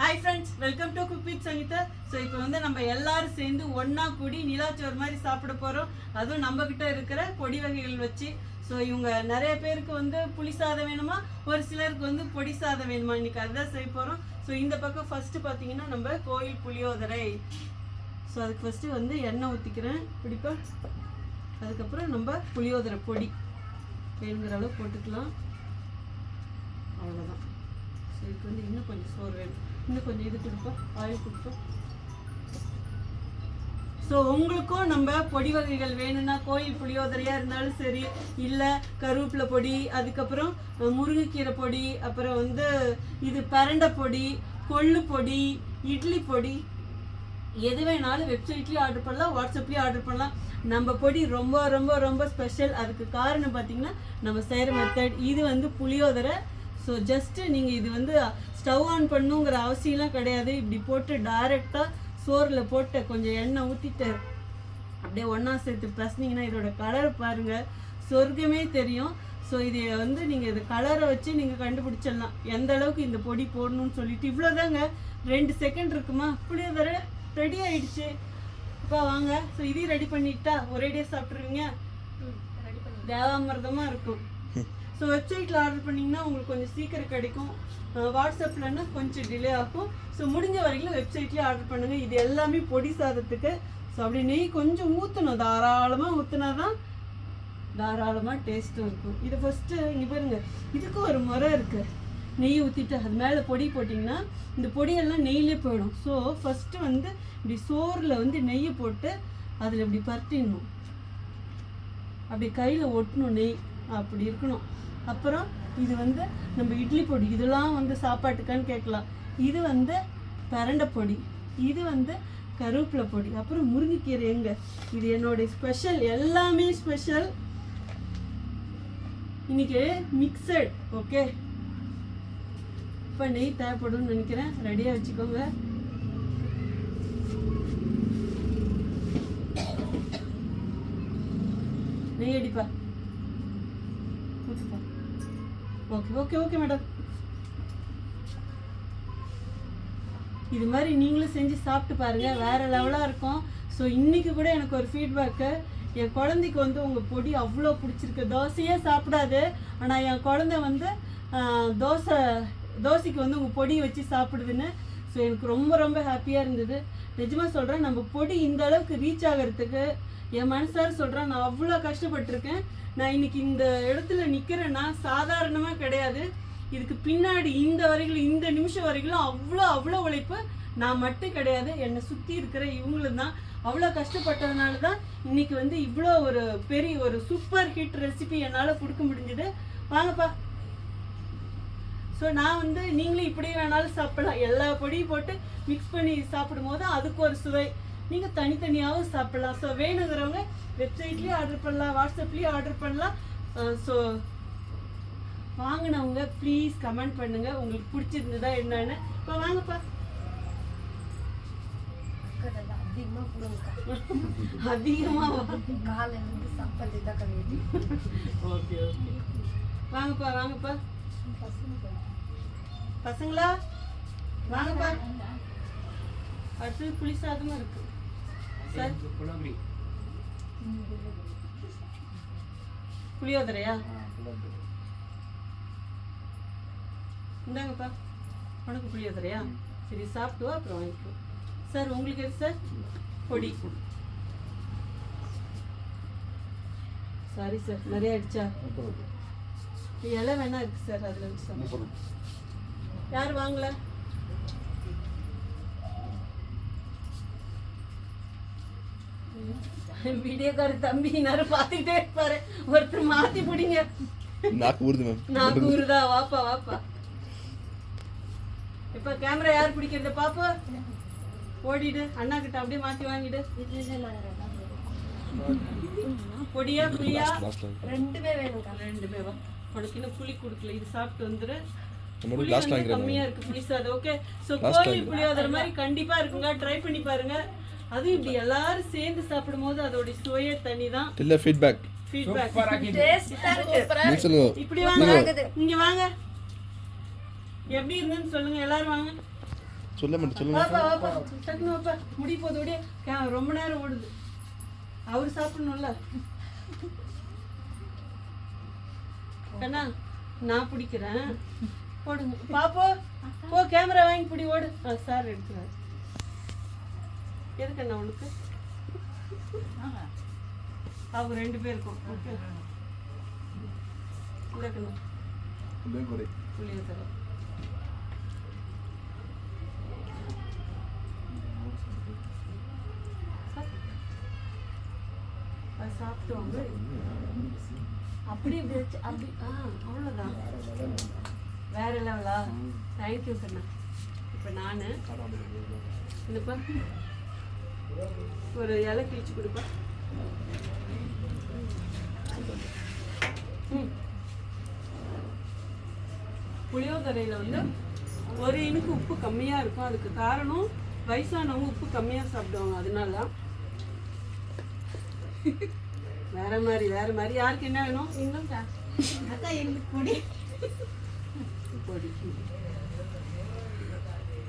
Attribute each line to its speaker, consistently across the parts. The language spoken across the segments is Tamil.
Speaker 1: Hi friends welcome to cook with Sangeetha so இப்போ வந்து நம்ம எல்லாரும் சேர்ந்து ஒன்றா கூடி நிலாச்சோறு மாதிரி சாப்பிட போகிறோம் அதுவும் நம்ம கிட்ட இருக்கிற பொடி வகைகள் வச்சு. ஸோ இவங்க நிறைய பேருக்கு வந்து புளி சாதம் வேணுமா? ஒரு சிலருக்கு வந்து பொடி சாதம் வேணுமா? இன்னைக்கு அதுதான் செய்ய போகிறோம் ஸோ இந்த பக்கம் ஃபர்ஸ்ட் பார்த்தீங்கன்னா நம்ம கோயில் புளியோதரை. ஸோ அதுக்கு ஃபர்ஸ்ட் வந்து எண்ணெய் ஊற்றிக்கிறேன் பிடிப்பா? அதுக்கப்புறம் நம்ம புளியோதரை பொடி. வேணுங்கிற அளவு போட்டுக்கலாம். அவ்வளோதான் இதுக்கு வந்து இன்னும் கொஞ்சம் சோறு வேணும். இன்னும் கொஞ்சம் இது கொடுப்போம் ஆயில் கொடுப்போம் ஸோ உங்களுக்கும் நம்ம பொடி வகைகள் வேணும்னா கோயில் புளியோதரையாக இருந்தாலும் சரி இல்லை கருவேப்பிலை பொடி அதுக்கப்புறம் முருங்கைக்கீரை பொடி அப்புறம் வந்து இது பரண்டை பொடி கொள்ளு பொடி இட்லி பொடி எது வேணாலும் வெப்சைட்லேயும் ஆர்டர் பண்ணலாம் வாட்ஸ்அப்லேயும் ஆர்டர் பண்ணலாம். நம்ம பொடி ரொம்ப ரொம்ப ரொம்ப ஸ்பெஷல் அதுக்கு காரணம் பார்த்திங்கன்னா நம்ம செய்கிற மெத்தட் இது வந்து புளியோதரை ஸோ ஜஸ்ட்டு நீங்கள் இது வந்து ஸ்டவ் ஆன் பண்ணுங்கிற அவசியம்லாம் கிடையாது. இப்படி போட்டு டைரெக்டாக சோறில் போட்டு கொஞ்சம் எண்ணெய் ஊற்றிட்டு அப்படியே ஒன்றா சேர்த்து பிரஸ்னிங்கன்னா இதோட கலர் பாருங்கள் சொர்க்கமே தெரியும். ஸோ இது வந்து நீங்கள் இது கலரை வச்சு நீங்கள் கண்டுபிடிச்சிடலாம். எந்த அளவுக்கு இந்த பொடி போடணும்னு சொல்லிட்டு. இவ்வளோதாங்க ரெண்டு செகண்ட் இருக்குமா? புளியோதரை ரெடி ஆயிடுச்சு. அப்பா வாங்க. ஸோ இதையும் ரெடி பண்ணிட்டா ஒரேடியாக சாப்பிட்ருவீங்க தேவாமிர்தமாக இருக்கும். ஸோ வெப்சைட்டில் ஆர்டர் பண்ணிங்கன்னா உங்களுக்கு கொஞ்சம் சீக்கிரம் கிடைக்கும். வாட்ஸ்அப்லன்னா கொஞ்சம் டிலே ஆகும். ஸோ முடிஞ்ச வரைக்கும் வெப்சைட்லேயே ஆர்டர் பண்ணுங்கள் இது எல்லாமே பொடி சாதத்துக்கு. ஸோ அப்படி நெய் கொஞ்சம் ஊற்றணும் தாராளமாக ஊற்றினா தான் தாராளமாக டேஸ்ட்டும் இருக்கும். இது ஃபஸ்ட்டு இங்கே பாருங்கள் இதுக்கு ஒரு முறை இருக்குது நெய் ஊற்றிட்டு அது மேலே பொடி போட்டிங்கன்னா இந்த பொடியெல்லாம் நெய்யிலே போயிடும். ஸோ ஃபஸ்ட்டு வந்து இப்படி சோறில் வந்து நெய்யை போட்டு அதில் இப்படி பரட்டிடணும். அப்படி கையில் ஒட்டணும் நெய். அப்படி இருக்கணும். அப்புறம் இது வந்து நம்ம இட்லி பொடி இதெல்லாம் வந்து சாப்பாட்டுக்கான்னு கேட்கலாம். இது வந்து பிரண்டை பொடி இது வந்து கருவேப்பிலை பொடி அப்புறம் முருங்கைக்கீரை எங்க? இது என்னுடைய ஸ்பெஷல் எல்லாமே ஸ்பெஷல் இன்னைக்கு மிக்சட் ஓகே இப்போ நெய் தேவைப்படும்னு நினைக்கிறேன். ரெடியாக வச்சுக்கோங்க. நெய் அடிப்பா. ஓகே ஓகே ஓகே மேடம் இது மாதிரி நீங்களும் செஞ்சு சாப்பிட்டு பாருங்க. வேற லெவலாக இருக்கும். ஸோ இன்னைக்கு கூட எனக்கு ஒரு ஃபீட்பேக்கு என் குழந்தைக்கு வந்து உங்கள் பொடி அவ்வளோ பிடிச்சிருக்கு. தோசையே சாப்பிடாது. ஆனால் என் குழந்தை வந்து தோசை தோசைக்கு வந்து உங்கள் பொடி வச்சு சாப்பிடுதுன்னு ஸோ எனக்கு ரொம்ப ரொம்ப ஹாப்பியாக இருந்தது. நிஜமாக சொல்கிறேன் நம்ம பொடி இந்த அளவுக்கு ரீச் ஆகிறதுக்கு என் மனசார சொல்கிறேன் நான் அவ்வளோ கஷ்டப்பட்டிருக்கேன். நான் இன்னைக்கு இந்த இடத்துல நிற்கிறேன்னா சாதாரணமாக கிடையாது. இதுக்கு பின்னாடி இந்த வரைக்கும் இந்த நிமிஷம் வரைக்கும் அவ்வளோ அவ்வளோ உழைப்பு நான் மட்டும் கிடையாது. என்னை சுற்றி இருக்கிற இவங்களும் தான். அவ்வளோ கஷ்டப்பட்டதுனால தான் இன்னைக்கு வந்து இவ்வளோ ஒரு பெரிய ஒரு சூப்பர் ஹிட் ரெசிபி என்னால் கொடுக்க முடிஞ்சது. வாங்கப்பா. ஸோ நான் வந்து நீங்களும் இப்படியே வேணாலும் சாப்பிடலாம். எல்லா பொடியும் போட்டு மிக்ஸ் பண்ணி சாப்பிடும் போது அதுக்கு ஒரு சுவை. நீங்கள் தனித்தனியாகவும் சாப்பிடலாம். ஸோ வேணுங்கிறவங்க வெப்சைட்லேயும் ஆர்டர் பண்ணலாம் வாட்ஸ்அப்லேயும் ஆர்டர் பண்ணலாம். ஸோ வாங்கினவங்க ப்ளீஸ் கமெண்ட் பண்ணுங்க. உங்களுக்கு பிடிச்சிருந்ததா என்னன்னு. இப்போ வாங்கப்பா.
Speaker 2: அதிகமா கொடுங்க
Speaker 1: அதிகமாக
Speaker 2: காலையில இருந்து சாப்பாடு தான் கழுவி
Speaker 1: ஓகே ஓகே. வாங்கப்பா வாங்கப்பா. பசங்களா? வாங்கப்பா. அடுத்தது புளி சாதமும் இருக்கு. சார் புளியோதரையா? இந்தாங்கப்பா. உனக்கு புளியோதரையா? சரி சாப்பிட்டு அப்புறம் வாங்கிக்கோ சார் உங்களுக்கு எது சார்? பொடி. சாரி சார் நிறைய ஆயிடுச்சா? இலை வேணா இருக்கு சார் அதில் வச்சு சாப்பிடு. யார் வாங்கல? வீடியோக்கார தம்பி நேரம் பார்த்துக்கிட்டே இருப்பாரு. ஒருத்தர் மாத்தி பிடிங்க.
Speaker 3: நாக்கு ஊறுது மேம்.
Speaker 1: நான் கூறுதா வாப்பா வாப்பா. இப்ப கேமரா யார் பிடிக்கிறது? பாப்பா? ஓடிடு. அண்ணா கிட்ட அப்படியே மாத்தி வாங்கிடு. பொடியா புளியா?
Speaker 2: ரெண்டுமே வேணுங்க
Speaker 1: ரெண்டு பேவா உனக்கு இன்னும் புளி கொடுக்கல. இது சாப்பிட்டு வந்துரு. புளி வந்து கம்மியா இருக்கு புளி சாதம். ஓகே சோ கோழி. புளியோதரை மாதிரி கண்டிப்பா இருக்குங்க. ட்ரை பண்ணி பாருங்க. அதுவும் இப்படி எல்லாரும் சேர்ந்து சாப்பிடும்போது அதோட சுவையே தனி தான்
Speaker 3: இல்ல ஃபீட்பேக்
Speaker 1: ஃபீட்பேக்
Speaker 2: டேஸ்டா இருக்கு.
Speaker 3: நீங்க சொல்லுங்க
Speaker 1: இப்படி வாங்க. இங்க வாங்க. எப்படி இருந்துன்னு சொல்லுங்க. எல்லாரும் வாங்க.
Speaker 3: சொல்ல மாட்டேன் சொல்லுங்க.
Speaker 1: வாப்பா வாப்பா. டக்குனு வாப்பா. முடி போது ஓடியே கே- ரொம்ப நேரம் ஓடுது. அவர் சாப்பிடணும்ல. கண்ணா நான் பிடிக்கிறேன். போடுங்க. பாப்போ. போ கேமரா வாங்கி பிடி ஓடு. சார் எடுக்கிறார் எதுக்கண்ணா உனக்கு அவங்க ரெண்டு பேருக்கும். ஓகே. புளிய தர அது சாப்பிட்டு வாங்க அப்படி அப்படி ஆ அவ்வளோதான் வேற லெவலா? தேங்க்யூ கண்ணா. இப்போ நான் என்னப்பா ஒரு இலை கிழிச்சு கொடுப்பா. புளியோதரையில் வந்து ஒரு இனுக்கு உப்பு கம்மியாக இருக்கும். அதுக்கு காரணம் வயசானவங்க உப்பு கம்மியாக சாப்பிடுவாங்க. அதனால தான். வேற மாதிரி வேற மாதிரி. யாருக்கு என்ன வேணும்?
Speaker 2: இன்னும் அக்கா எங்களுக்கு பொடி.
Speaker 1: பொடி.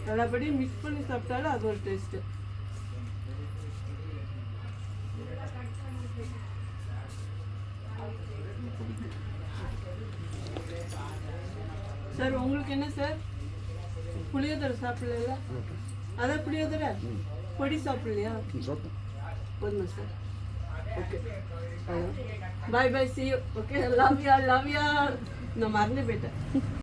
Speaker 1: நல்லபடி மிக்ஸ் பண்ணி சாப்பிட்டாலும் அது ஒரு டேஸ்ட்டு சார் உங்களுக்கு என்ன சார் புளியோதரை சாப்பிடல அதான் புளியோதரை. பொடி சாப்பிடலையா? போதுமா sir okay bye bye see you okay love ya love ya நான் மறந்து போயிட்டேன்.